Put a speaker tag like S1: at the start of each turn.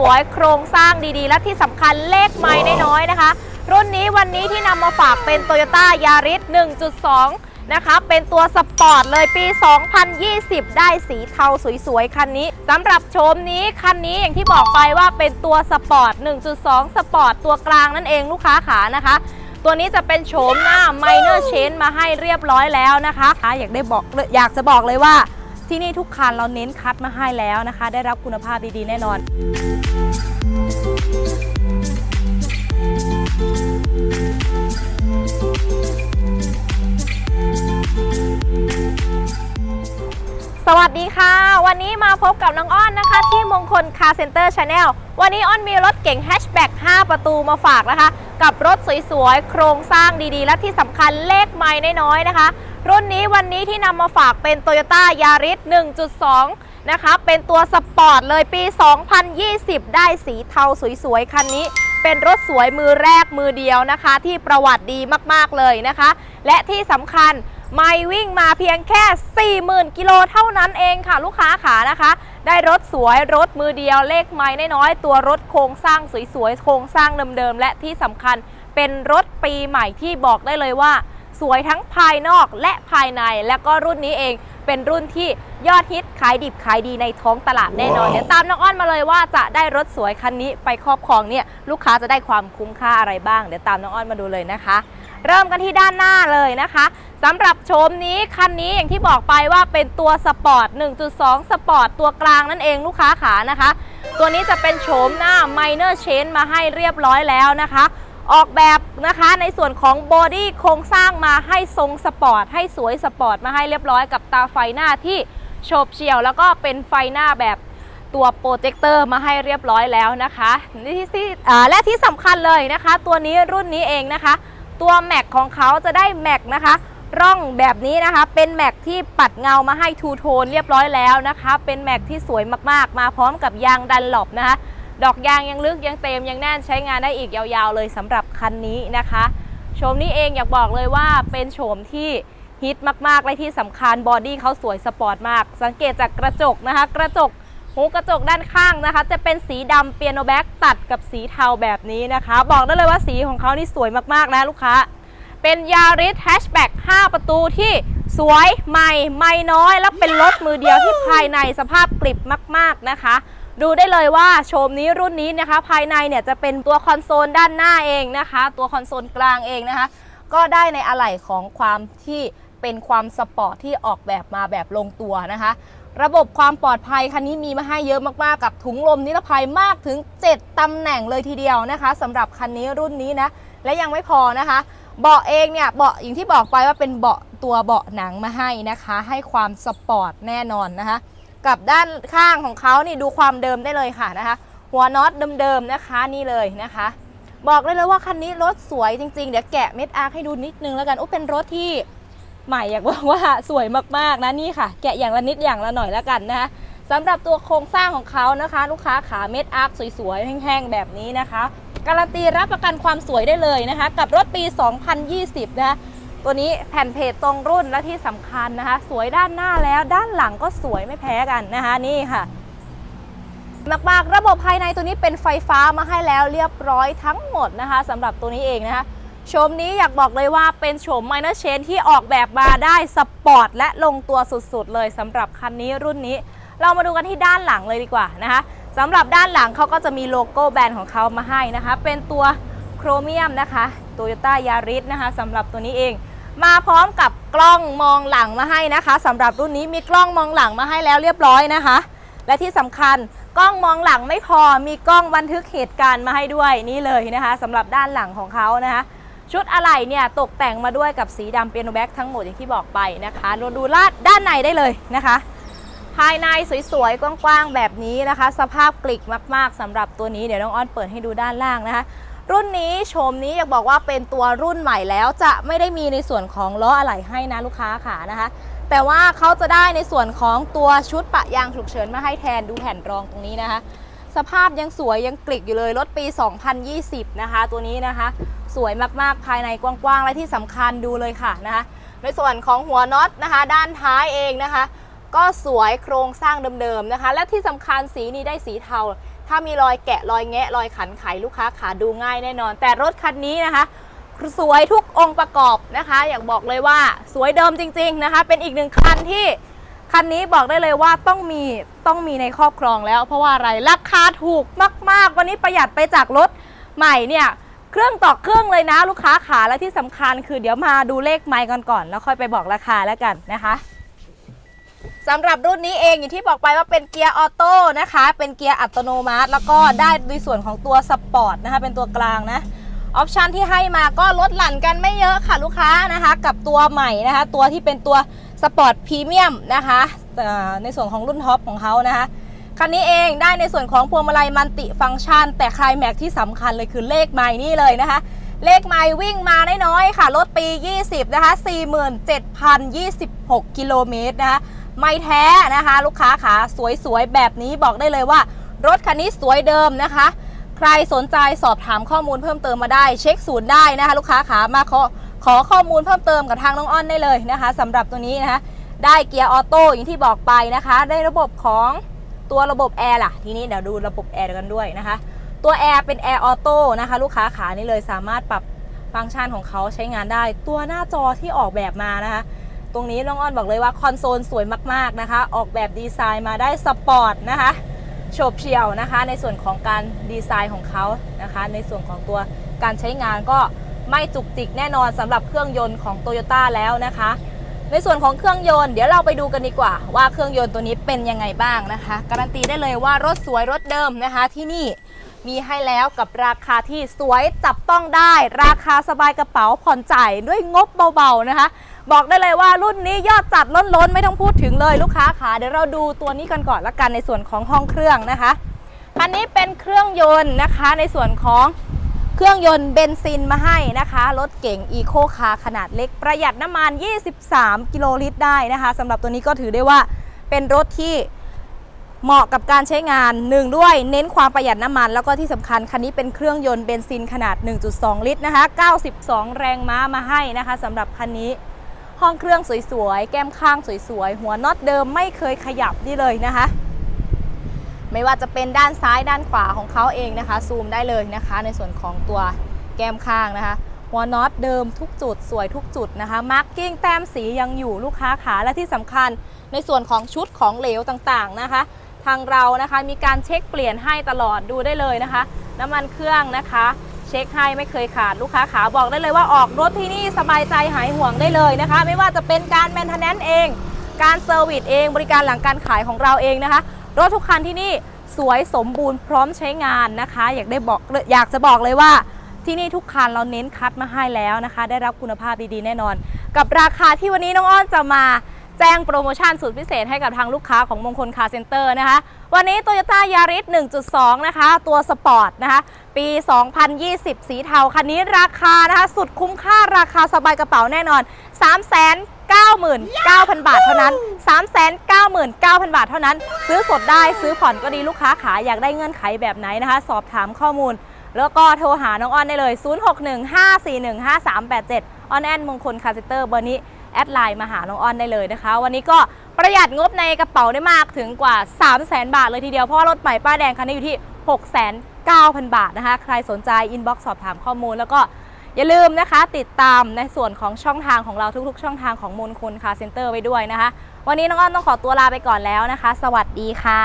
S1: สวยโครงสร้างดีๆ และที่สำคัญเลขไม้น้อยๆนะคะ รุ่นนี้วันนี้ที่นำมาฝากเป็น Toyota Yaris 1.2 นะคะ เป็นตัวสปอร์ตเลยปี 2020 ได้สีเทาสวยๆ คันนี้สำหรับโฉมนี้คันนี้อย่างที่บอกไปว่าเป็นตัวสปอร์ต 1.2 สปอร์ตตัวกลางนั่นเองลูกค้าขานะคะ ตัวนี้จะเป็นโฉมหน้า Minor Change มาให้เรียบร้อยแล้วนะคะ อยากได้บอกอยากจะบอกเลยว่า ที่นี่ทุกคันเราเน้นคัดมาให้แล้วนะคะ ได้รับคุณภาพดีๆ แน่นอน สวัสดีค่ะ วันนี้มาพบกับน้องอ้อนนะคะ ที่มงคลคาร์เซ็นเตอร์ชาแนลวันนี้อ้อนมีรถเก๋งแฮชแบ็ก5 ประตูมาฝากนะคะ กับรถสวยๆ โครงสร้างดีๆ และที่สำคัญเลขไม้น้อยๆนะคะ รุ่นนี้วันนี้ที่นำมาฝากเป็น Toyota Yaris 1.2 นะคะ เป็นตัวสปอร์ตเลยปี 2020 ได้สีเทาสวยๆ คันนี้ เป็นรถสวยมือแรกมือเดียวนะคะ ที่ประวัติดีมากๆเลยนะคะ และที่สำคัญไม่วิ่งมาเพียงแค่ 40,000 กิโลเท่านั้นเองค่ะลูกค้าขานะคะ ได้รถสวยรถมือเดียวเลขไม้น้อยๆตัวรถโครงสร้างสวยๆ โครงสร้างเดิมๆ และที่สำคัญเป็นรถปีใหม่ที่บอกได้เลยว่า สวยทั้งภายนอกและภายใน และก็รุ่นนี้เองเป็นรุ่นที่ยอดฮิตขายดิบขายดีในท้องตลาดแน่นอน เดี๋ยวตามน้องอ้อนมาเลยว่าจะได้รถสวยคันนี้ไปครอบครองเนี่ยลูกค้าจะได้ความคุ้มค่าอะไรบ้าง เดี๋ยวตามน้องอ้อนมาดูเลยนะคะ เริ่มกันที่ด้านหน้าเลยนะคะสำหรับโฉมนี้คันนี้อย่างที่บอกไปว่าเป็นตัวสปอร์ต 1.2 สปอร์ตตัวกลางนั่นเองลูกค้าขานะคะ ตัวนี้จะเป็นโฉมหน้า Minor Change มาให้เรียบร้อยแล้วนะคะ ออกแบบนะคะในส่วนของบอดี้โครงสร้างมาให้ทรงสปอร์ตให้สวยสปอร์ตมาให้เรียบร้อยกับตาไฟหน้าที่โฉบเฉี่ยว แล้วก็เป็นไฟหน้าแบบตัวโปรเจคเตอร์มาให้เรียบร้อยแล้วนะคะที่ที่อ่าและที่สำคัญเลยนะคะ ตัวนี้รุ่นนี้เองนะคะ ตัวแม็กของเขาจะได้แม็กนะคะร่องแบบนี้นะคะ เป็นแม็กที่ปัดเงามาให้ทูโทนเรียบร้อยแล้วนะคะ เป็นแม็กที่สวยมากๆ มาพร้อมกับยางดันหลบนะคะ ดอกยางยังลึกยังเต็มยังแน่นใช้งานได้อีกยาวๆเลยสำหรับคันนี้นะคะโฉมนี้เองอยากบอกเลยว่าเป็นโฉมที่ฮิตมากๆ และที่สำคัญบอดี้เขาสวยสปอร์ตมาก สังเกตจากกระจกนะคะ กระจกหูกระจกด้านข้างนะคะ จะเป็นสีดำเปียโนแบ็กตัดกับสีเทาแบบนี้นะคะ บอกได้เลยว่าสีของเขานี่สวยมากๆนะลูกค้า เป็นยาริสแฮชแบ็ก5ประตูที่สวยใหม่ ไม่น้อย และเป็นรถมือเดียวที่ภายในสภาพกริบมาก ๆนะคะ ดูได้เลยว่าโฉมนี้รุ่นนี้นะคะ ภายในเนี่ยจะเป็นตัวคอนโซลด้านหน้าเองนะคะ ตัวคอนโซลกลางเองนะคะ ก็ได้ในอะไหล่ของความที่เป็นความสปอร์ตที่ออกแบบมาแบบลงตัวนะคะ ระบบความปลอดภัยคันนี้มีมาให้เยอะมากๆกับถุงลมนิรภัยมากถึง 7ตำแหน่งเลยทีเดียวนะคะสำหรับคันนี้รุ่นนี้นะ และยังไม่พอนะคะ เบาะเองเนี่ยเบาะอย่างที่บอกไปว่าเป็นเบาะตัวเบาะหนังมาให้นะคะ ให้ความสปอร์ตแน่นอนนะคะ กับด้านข้างของเขานี่ดูความเดิมได้เลยค่ะนะคะ หัวน็อตเดิมๆนะคะนี่เลยนะคะ บอกได้เลยว่าคันนี้รถสวยจริงๆ เดี๋ยวแกะเม็ดอาร์คให้ดูนิดนึงแล้วกันโอ้เป็นรถที่ใหม่อยากบอกว่าสวยมากๆนะนี่ค่ะ แกะอย่างละนิดอย่างละหน่อยแล้วกันนะคะสำหรับตัวโครงสร้างของเขานะคะ ลูกค้าขาเม็ดอาร์คสวยๆแห้งๆแบบนี้นะคะการันตีรับประกันความสวยได้เลยนะคะ กับรถปี 2020 นะคะ ตัวนี้แผ่นเพจตรงรุ่นและที่สำคัญนะคะ สวยด้านหน้าแล้วด้านหลังก็สวยไม่แพ้กันนะคะนี่ค่ะมากๆระบบภายในตัวนี้เป็นไฟฟ้ามาให้แล้วเรียบร้อยทั้งหมดนะคะสำหรับตัวนี้เองนะคะโฉมนี้อยากบอกเลยว่าเป็นโฉม Minor Change ที่ออกแบบมาได้สปอร์ตและลงตัวสุดๆ เลยสำหรับคันนี้รุ่นนี้ เรามาดูกันที่ด้านหลังเลยดีกว่านะคะสำหรับด้านหลังเขาก็จะมีโลโก้แบรนด์ของเขามาให้นะคะ เป็นตัวโครเมียมนะคะ Toyota Yaris นะคะสำหรับตัวนี้เอง มาพร้อมกับกล้องมองหลังมาให้นะคะสำหรับรุ่นนี้มีกล้องมองหลังมาให้แล้วเรียบร้อยนะคะ และที่สำคัญกล้องมองหลังไม่พอมีกล้องบันทึกเหตุการณ์มาให้ด้วยนี่เลยนะคะสำหรับด้านหลังของเขานะคะ ชุดอะไหล่เนี่ยตกแต่งมาด้วยกับสีดำเปียโนแบ็กทั้งหมดอย่างที่บอกไปนะคะรดูลาดด้านในได้เลยนะคะ ภายในสวยๆกว้างๆแบบนี้นะคะ สภาพกลิกมาก ๆสำหรับตัวนี้เดี๋ยวน้องอ้อนเปิดให้ดูด้านล่างนะคะ รุ่นนี้โฉมนี้อยากบอกว่าเป็นตัวรุ่นใหม่แล้วจะไม่ได้มีในส่วนของล้ออะไหล่ให้นะลูกค้าค่ะนะคะ แต่ว่าเขาจะได้ในส่วนของตัวชุดปะยางฉุกเฉินมาให้แทนดูแผ่นรองตรงนี้นะคะ สภาพยังสวยยังกลิกอยู่เลยรถปี 2020 นะคะ ตัวนี้นะคะ สวยมากๆภายในกว้างๆและที่สำคัญดูเลยค่ะนะคะ ในส่วนของหัวน็อตนะคะ ด้านท้ายเองนะคะ ก็สวยโครงสร้างเดิมๆนะคะ และที่สำคัญสีนี้ได้สีเทา ถ้ามีรอยแกะรอยแงะรอยขันไขลูกค้าขาดูง่ายแน่นอน แต่รถคันนี้นะคะ สวยทุกองค์ประกอบนะคะ อยากบอกเลยว่าสวยเดิมจริง ๆนะคะ เป็นอีกหนึ่งคันที่คันนี้บอกได้เลยว่าต้องมีต้องมีในครอบครองแล้ว เพราะว่าอะไรราคาถูกมาก ๆ วันนี้ประหยัดไปจากรถใหม่เนี่ยเครื่องต่อเครื่องเลยนะลูกค้าขาและที่สำคัญคือเดี๋ยวมาดูเลขไมค์กันก่อนแล้วค่อยไปบอกราคาแล้วกันนะคะ สำหรับรุ่นนี้เองอย่างที่บอกไปว่าเป็นเกียร์ออโต้นะคะ เป็นเกียร์อัตโนมัติ แล้วก็ได้ในส่วนของตัวสปอร์ตนะคะ เป็นตัวกลางนะออปชันที่ให้มาก็ลดหลั่นกันไม่เยอะค่ะลูกค้านะคะ กับตัวใหม่นะคะ ตัวที่เป็นตัวสปอร์ตพรีเมียมนะคะเอ่ในส่วนของรุ่นท็อปของเขานะคะคันนี้เองได้ในส่วนของพวงมาลัยมันติฟังก์ชัน แต่คลายแม็กที่สำคัญเลยคือเลขไม้นี่เลยนะคะ เลขไม้วิ่งมาน้อยๆค่ะ รถปี 20 นะคะ 47,026 กิโลเมตรนะคะ ไม่แท้นะคะ ลูกค้าขาสวยๆแบบนี้บอกได้เลยว่า รถคันนี้สวยเดิมนะคะ ใครสนใจสอบถามข้อมูลเพิ่มเติมมาได้ เช็คศูนย์ได้นะคะ ลูกค้าขามาขอขอข้อมูลเพิ่มเติมกับทางน้องอ้อนได้เลยนะคะสำหรับตัวนี้นะคะ ได้เกียร์ออโต้อย่างที่บอกไปนะคะ ได้ระบบของตัวระบบแอร์ล่ะทีนี้เดี๋ยวดูระบบแอร์กันด้วยนะคะ ตัวแอร์เป็นแอร์ออโต้นะคะลูกค้าขานี่เลยสามารถปรับฟังก์ชันของเขาใช้งานได้ ตัวหน้าจอที่ออกแบบมานะคะ ตรงนี้น้องอ้อนบอกเลยว่าคอนโซลสวยมากๆนะคะ ออกแบบดีไซน์มาได้สปอร์ตนะคะโฉบเฉี่ยวนะคะ ในส่วนของการดีไซน์ของเขานะคะ ในส่วนของตัวการใช้งานก็ไม่จุกจิกแน่นอนสำหรับเครื่องยนต์ของ t o y ยต้แล้วนะคะ ในส่วนของเครื่องยนต์เดี๋ยวเราไปดูกันดีกว่า ว่าเครื่องยนต์ตัวนี้เป็นยังไงบ้างนะคะ การันตีได้เลยว่ารถสวยรถเดิมนะคะที่นี่มีให้แล้วกับราคาที่สวยจับต้องได้ ราคาสบายกระเป๋าผ่อนจ่ายด้วยงบเบาๆนะคะ บอกได้เลยว่ารุ่นนี้ยอดจัดล้นๆไม่ต้องพูดถึงเลยลูกค้าค่ะเดี๋ยวเราดูตัวนี้กันก่อนละกันในส่วนของห้องเครื่องนะคะคันนี้เป็นเครื่องยนต์นะคะในส่วนของเครื่องยนต์เบนซินมาให้นะคะ รถเก๋งอีโคคาร์ขนาดเล็กประหยัดน้ำมัน 23 กิโลลิตรได้นะคะสำหรับตัวนี้ก็ถือได้ว่าเป็นรถที่เหมาะกับการใช้งานหนึ่งด้วยเน้นความประหยัดน้ำมัน แล้วก็ที่สำคัญคันนี้เป็นเครื่องยนต์เบนซินขนาด 1.2 ลิตรนะคะ 92 แรงม้ามาให้นะคะสำหรับคันนี้ ห้องเครื่องสวยๆ แก้มข้างสวยๆ หัวน็อตเดิมไม่เคยขยับนี่เลยนะคะ ไม่ว่าจะเป็นด้านซ้ายด้านขวาของเขาเองนะคะ ซูมได้เลยนะคะ ในส่วนของตัวแก้มข้างนะคะ หัวน็อตเดิมทุกจุดสวยทุกจุดนะคะ มาร์กกิ้งแต้มสียังอยู่ลูกค้าขาและที่สำคัญในส่วนของชุดของเหลวต่างๆนะคะ ทางเรานะคะมีการเช็คเปลี่ยนให้ตลอดดูได้เลยนะคะ น้ำมันเครื่องนะคะ ช็คให้ไม่เคยขาดลูกค้าขาบอกได้เลยว่าออกรถที่นี่สบายใจหายห่วงได้เลยนะคะ ไม่ว่าจะเป็นการแมนเทนแนนซ์เอง การเซอร์วิสเองบริการหลังการขายของเราเองนะคะ รถทุกคันที่นี่สวยสมบูรณ์พร้อมใช้งานนะคะ อยากได้บอกอยากจะบอกเลยว่าที่นี่ทุกคันเราเน้นคัดมาให้แล้วนะคะ ได้รับคุณภาพดีๆแน่นอน กับราคาที่วันนี้น้องอ้อนจะมา แจ้งโปรโมชั่นสุดพิเศษให้กับทางลูกค้าของมงคลคาร์เซ็นเตอร์นะคะ วันนี้ Toyota Yaris 1.2 นะคะ ตัวสปอร์ตนะคะ ปี 2020 สีเทา คันนี้ราคานะคะ สุดคุ้มค่าราคาสบายกระเป๋าแน่นอน399,000 บาทเท่านั้น 399,000 บาทเท่านั้น ซื้อสดได้ซื้อผ่อนก็ดีลูกค้าขาอยากได้เงื่อนไขแบบไหนนะคะ สอบถามข้อมูล แล้วก็โทรหาน้องอ้อนได้เลย 0615415387 ออนแอนมงคลคาร์เซนเตอร์เบอร์นี้แอดไลน์มาหาน้องออนได้เลยนะคะ วันนี้ก็ประหยัดงบในกระเป๋าได้มากถึงกว่า 3 0 0แสนบาทเลยทีเดียวเพราะรถใหม่ป้ายแดงคันนี้อยู่ที่ 6 9 0 0 0 บาทนะคะ ใครสนใจอินบ็อกซ์สอบถามข้อมูล แล้วก็อย่าลืมนะคะ ติดตามในส่วนของช่องทางของเราทุกๆ ช่องทางของมนคุณคาเซ็นเตอร์ไว้ด้วยนะคะ วันนี้น้องอ้อนต้องขอตัวลาไปก่อนแล้วนะคะ สวัสดีค่ะ